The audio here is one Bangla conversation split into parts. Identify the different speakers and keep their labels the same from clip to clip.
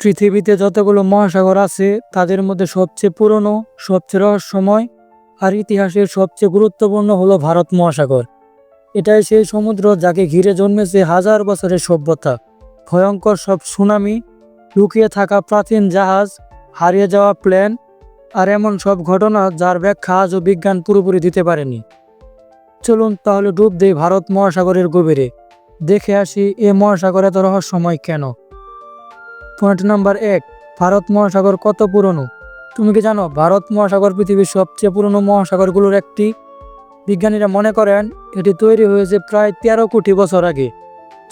Speaker 1: পৃথিবীতে যতগুলো মহাসাগর আছে, তাদের মধ্যে সবচেয়ে পুরনো, সবচেয়ে রহস্যময় আর ইতিহাসের সবচেয়ে গুরুত্বপূর্ণ হলো ভারত মহাসাগর। এটাই সেই সমুদ্র যাকে ঘিরে জন্মেছে হাজার বছরের সভ্যতা। ভয়ঙ্কর সব সুনামি, লুকিয়ে থাকা প্রাচীন জাহাজ, হারিয়ে যাওয়া প্লেন, আর এমন সব ঘটনা যার ব্যাখ্যা আজও বিজ্ঞান পুরোপুরি দিতে পারেনি। চলুন তাহলে ডুব দেই ভারত মহাসাগরের গভীরে। দেখে আসি এ মহাসাগর এত রহস্যময় কেন? পয়েন্ট নাম্বার এক, ভারত মহাসাগর কত পুরনো? তুমি কি জানো ভারত মহাসাগর পৃথিবীর সবচেয়ে পুরনো মহাসাগরগুলোর একটি? বিজ্ঞানীরা মনে করেন এটি তৈরি হয়েছে প্রায় তেরো কোটি বছর আগে,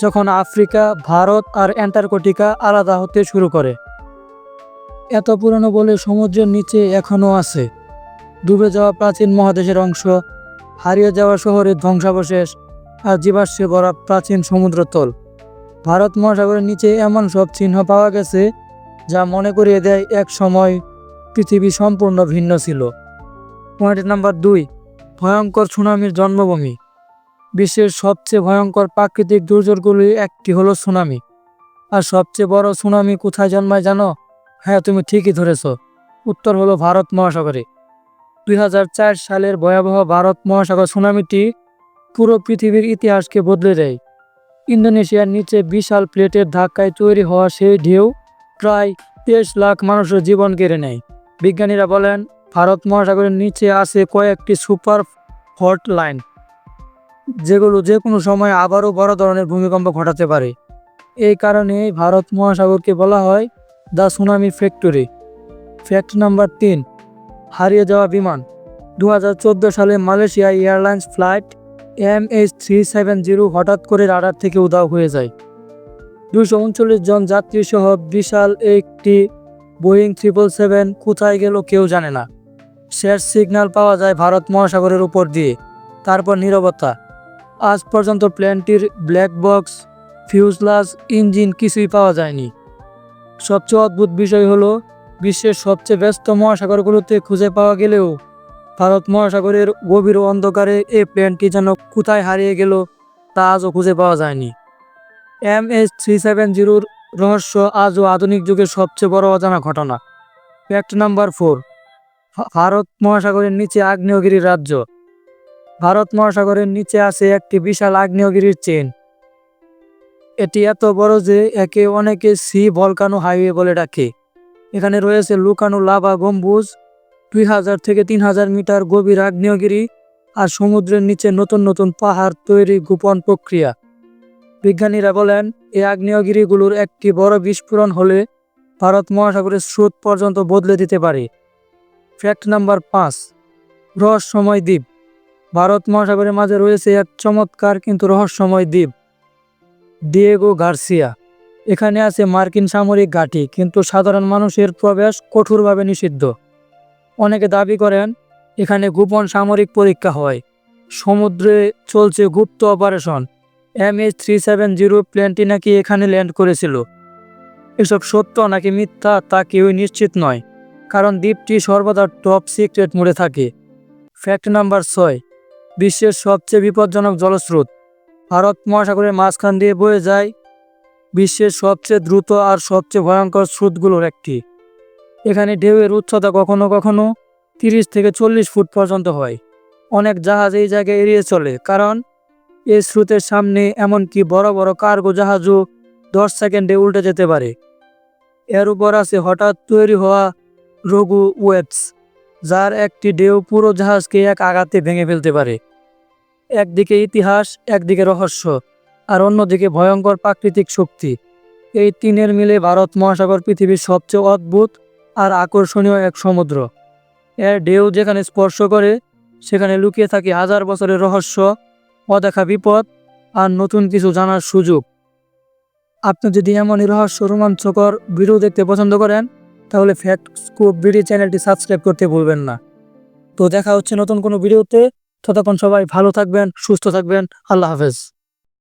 Speaker 1: যখন আফ্রিকা, ভারত আর অ্যান্টার্কটিকা আলাদা হতে শুরু করে। এত পুরনো বলে সমুদ্রের নিচে এখনও আছে। ডুবে যাওয়া প্রাচীন মহাদেশের অংশ, হারিয়ে যাওয়া শহরের ধ্বংসাবশেষ আর জীবাশ্মে ভরা প্রাচীন সমুদ্রতল। ভারত মহাসাগরের নিচে এমন সব চিহ্ন পাওয়া গেছে যা মনে করিয়ে দেয় এক সময় পৃথিবী সম্পূর্ণ ভিন্ন ছিল। পয়েন্ট নাম্বার দুই, ভয়ঙ্কর সুনামির জন্মভূমি। বিশ্বের সবচেয়ে ভয়ঙ্কর প্রাকৃতিক দুর্যোগগুলির একটি হলো সুনামি। আর সবচেয়ে বড় সুনামি কোথায় জন্মায় জানো? হ্যাঁ তুমি ঠিকই ধরেছ। উত্তর হলো ভারত মহাসাগরে। দুই হাজার চার সালের ভয়াবহ ভারত মহাসাগর সুনামিটি পুরো পৃথিবীর ইতিহাসকে বদলে দেয়। ইন্দোনেশিয়ার নিচে বিশাল প্লেটের ধাক্কায় তৈরি হওয়া সেই ঢেউ প্রায় তেইশ লাখ মানুষের জীবন কেড়ে নেয়। বিজ্ঞানীরা বলেন, ভারত মহাসাগরের নিচে আছে কয়েকটি সুপার ফল্ট লাইন, যেগুলো যে কোনো সময় আবারও বড় ধরনের ভূমিকম্প ঘটাতে পারে। এই কারণে ভারত মহাসাগরকে বলা হয় the tsunami factory. Fact number তিন, হারিয়ে যাওয়া বিমান। দু হাজার চোদ্দ সালে Malaysia airlines flight M H three seven zero হঠাৎ করে রাডার থেকে উধাও হয়ে যায়। দুশো উনচল্লিশ জন যাত্রী সহ বিশাল একটি বোয়িং ট্রিপল সেভেন কোথায় গেল কেউ জানে না। শেষ সিগন্যাল পাওয়া যায় ভারত মহাসাগরের উপর দিয়ে। তারপর নীরবতা। আজ পর্যন্ত প্লেনটির ব্ল্যাক বক্স ফিউজলাস ইঞ্জিন কিছুই পাওয়া যায়নি। সবচেয়ে অদ্ভুত বিষয় হলো, বিশ্বের সবচেয়ে ব্যস্ত মহাসাগরগুলোতে খুঁজে পাওয়া গেলেও ভারত মহাসাগরের গভীর অন্ধকারে এই প্লেনটি যেন কোথায় হারিয়ে গেল, তা আজও খুঁজে পাওয়া যায়নি। এম এস থ্রি সেভেন জিরোর রহস্য আজও আধুনিক যুগের সবচেয়ে বড় অজানা ঘটনা। ফ্যাক্ট নাম্বার ফোর ভারত মহাসাগরের নিচে আগ্নেয়গিরি রাজ্য। ভারত মহাসাগরের নিচে আছে একটি বিশাল আগ্নেয়গিরির চেন। এটি এত বড় যে একে অনেকে সি ভলকানো হাইওয়ে বলে ডাকে। এখানে রয়েছে লুকানো লাভা গম্বুজ দুই হাজার থেকে তিন হাজার মিটার গভীর আগ্নেয়গিরি আর সমুদ্রের নিচে নতুন নতুন পাহাড় তৈরি গোপন প্রক্রিয়া। বিজ্ঞানীরা বলেন, এই আগ্নেয়গিরিগুলোর একটি বড় বিস্ফোরণ হলে ভারত মহাসাগরের স্রোত পর্যন্ত বদলে দিতে পারে। ফ্যাক্ট নাম্বার পাঁচ, রহস্যময় দ্বীপ। ভারত মহাসাগরের মাঝে রয়েছে এক চমৎকার কিন্তু রহস্যময় দ্বীপ ডিয়েগো গার্সিয়া এখানে আছে মার্কিন সামরিক ঘাঁটি, কিন্তু সাধারণ মানুষের প্রবেশ কঠোরভাবে নিষিদ্ধ। অনেকে দাবি করেন, এখানে গোপন সামরিক পরীক্ষা হয়। সমুদ্রে চলছে গুপ্ত operation. M H three seven zero প্লেনটি নাকি এখানে ল্যান্ড করেছিল। এসব সত্য নাকি মিথ্যা তা কেউই নিশ্চিত নয়, কারণ দ্বীপটি সর্বদা টপ সিক্রেট মোড়ে থাকে। ফ্যাক্ট নাম্বার ছয়, বিশ্বের সবচেয়ে বিপজ্জনক জলস্রোত। ভারত মহাসাগরের মাঝখান দিয়ে বয়ে যায় বিশ্বের সবচেয়ে দ্রুত আর সবচেয়ে ভয়ঙ্কর স্রোতগুলোর একটি। এখানে ঢেউয়ের উচ্চতা কখনো কখনো তিরিশ থেকে চল্লিশ ফুট পর্যন্ত হয়। অনেক জাহাজ এই জায়গায় এড়িয়ে চলে, কারণ এই স্রোতের সামনে এমনকি বড় বড় কার্গো জাহাজও দশ সেকেন্ডে উল্টে যেতে পারে। এর উপর আছে হঠাৎ তৈরি হওয়া রঘু ওয়েবস, যার একটি ঢেউ পুরো জাহাজকে এক আঘাতে ভেঙে ফেলতে পারে। একদিকে ইতিহাস, একদিকে রহস্য, আর অন্যদিকে ভয়ঙ্কর প্রাকৃতিক শক্তি। এই তিনের মিলে ভারত মহাসাগর পৃথিবীর সবচেয়ে অদ্ভুত আর আকর্ষণীয় এক সমুদ্র। এর ঢেউ যেখানে স্পর্শ করে, সেখানে লুকিয়ে থাকে হাজার বছরের রহস্য, অদেখা বিপদ আর নতুন কিছু জানার সুযোগ। আপনি যদি এমনই রহস্য রোমাঞ্চকর ভিডিও দেখতে পছন্দ করেন, তাহলে ফ্যাক্ট স্কুপ ভিডিও চ্যানেলটি সাবস্ক্রাইব করতে ভুলবেন না। তো দেখা হচ্ছে নতুন কোনো ভিডিওতে। ততক্ষণ সবাই ভালো থাকবেন, সুস্থ থাকবেন। আল্লাহ হাফেজ।